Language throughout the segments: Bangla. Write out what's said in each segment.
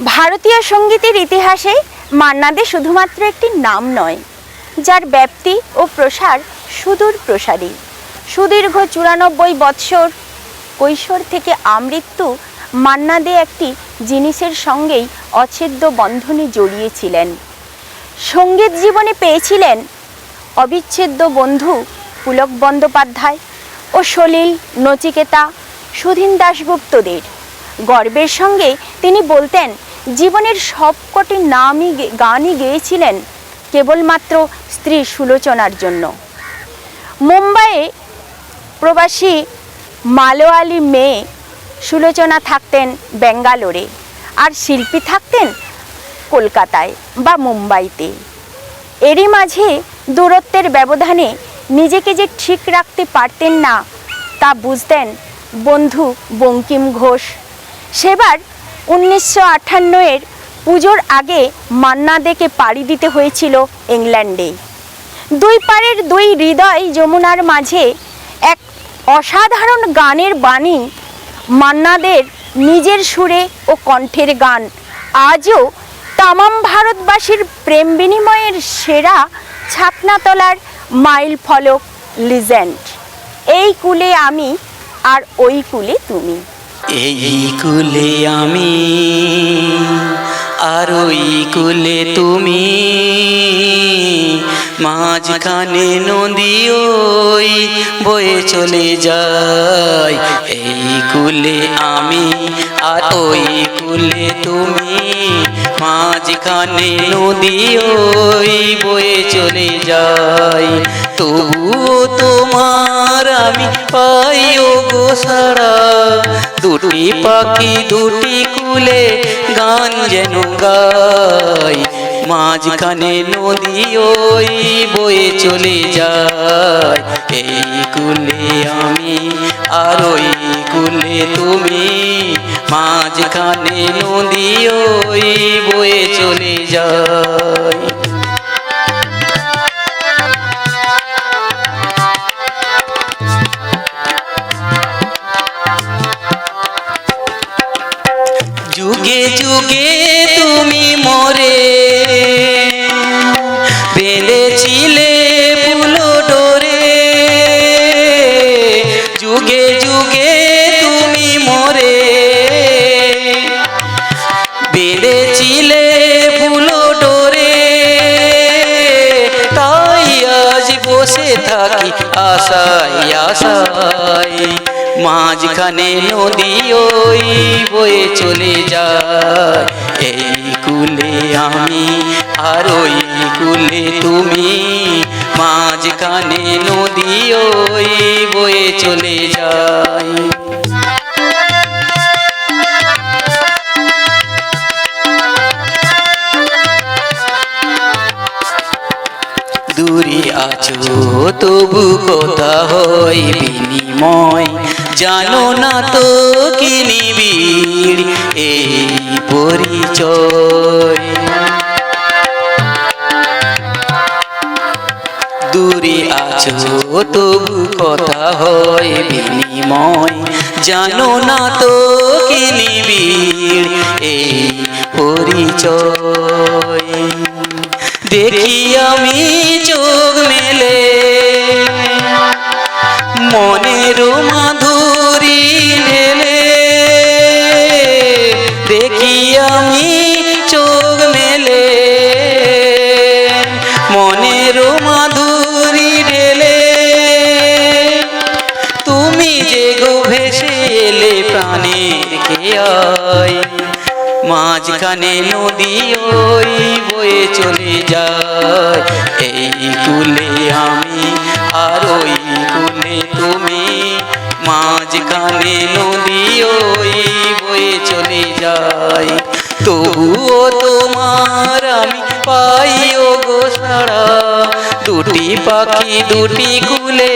ভারতীয় সঙ্গীতের ইতিহাসে মান্না দে শুধুমাত্র একটি নাম নয়, যার ব্যাপ্তি ও প্রসার সুদূর প্রসারী। সুদীর্ঘ চুরানব্বই বৎসর কৈশোর থেকে আমৃত্যু মান্না দে একটি জিনিসের সঙ্গেই অচ্ছেদ্য বন্ধনে জড়িয়েছিলেন। সংগীত জীবনে পেয়েছিলেন অবিচ্ছেদ্য বন্ধু পুলক বন্দ্যোপাধ্যায় ও সলিল নচিকেতা সুধীন দাশগুপ্তদের। গর্বের সঙ্গে তিনি বলতেন জীবনের সবকটি নামই গানই গেয়েছিলেন কেবলমাত্র স্ত্রী সুলোচনার জন্য। মুম্বাইয়ে প্রবাসী মালোয়ালি মেয়ে সুলোচনা থাকতেন বেঙ্গালোরে আর শিল্পী থাকতেন কলকাতায় বা মুম্বাইতে। এরই মাঝে দূরত্বের ব্যবধানে নিজেকে যে ঠিক রাখতে পারতেন না তা বুঝতেন বন্ধু বঙ্কিম ঘোষ। সেবার উনিশশো আটান্নয়ের পুজোর আগে মান্না দেকে পাড়ি দিতে হয়েছিল ইংল্যান্ডে দুই পারের দুই হৃদয় যমুনার মাঝে এক অসাধারণ গানের বাণী মান্নাদের নিজের সুরে ও কণ্ঠের গান। আজও তামাম ভারতবাসীর প্রেম বিনিময়ের সেরা ছাতনাতলার মাইল ফলক লিজেন্ড। এই কুলে আমি আর ওই কুলে তুমি। এই কুলে আমি, আর ওই কুলে তুমি। মাঝখানে নদী ওই বয়ে চলে যায়। এই কুলে আমি, আর ওই কুলে তুমি। মাঝখানে নদী ওই বয়ে চলে যায়। তবুও সারা। দুটি পাখি, দুটি কুলে গান যেন গাই মাঝখানে নদী ওই বয়ে চলে যায়। এই কুলে আমি আর ওই কুলে তুমি। মাঝখানে নদী ওই বয়ে চলে যায়। যুগে যুগে তুমি মরে। বেঁধেছিলে ফুলো ডোরে। যুগে যুগে তুমি মরে। বেঁধেছিলে ফুলো ডোরে। তাই আজ বসে থাকি আশায় আশায়। মাঝখানে নদী ওই বয়ে চলে যায়। এই কুলে আমি আর ওই কুলে তুমি। মাঝখানে নদী ওই বয়ে চলে যায়। দূরে আছো, তবু কথা হয় বিনিময়। জানো না তো কি নিবিড় এই পরিচয়? দূরে আছো, তবু কথা হয় বিনিময়। জানো না তো কি নিবিড় এই পরিচয়? দেখি আমি চোখ মেলে। মনের এলে প্রাণের মাঝখানে নদী ওই বয়ে চলে যায়। এই কুলে আমি আর ওই কুলে তুমি, মাঝখানে নদী ওই বয়ে চলে যায়। তবুও তোমার আমি পাইও গো সারা, দুটি পাখি দুটি কুলে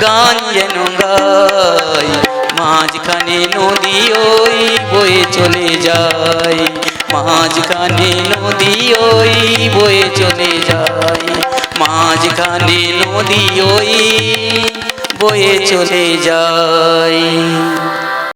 গান যেন গায়। মাঝখানে নদী ওই বয়ে চলে যায়। মাঝখানে নদী ওই বয়ে চলে যায়। মাঝখানে নদী ওই বয়ে চলে যায়।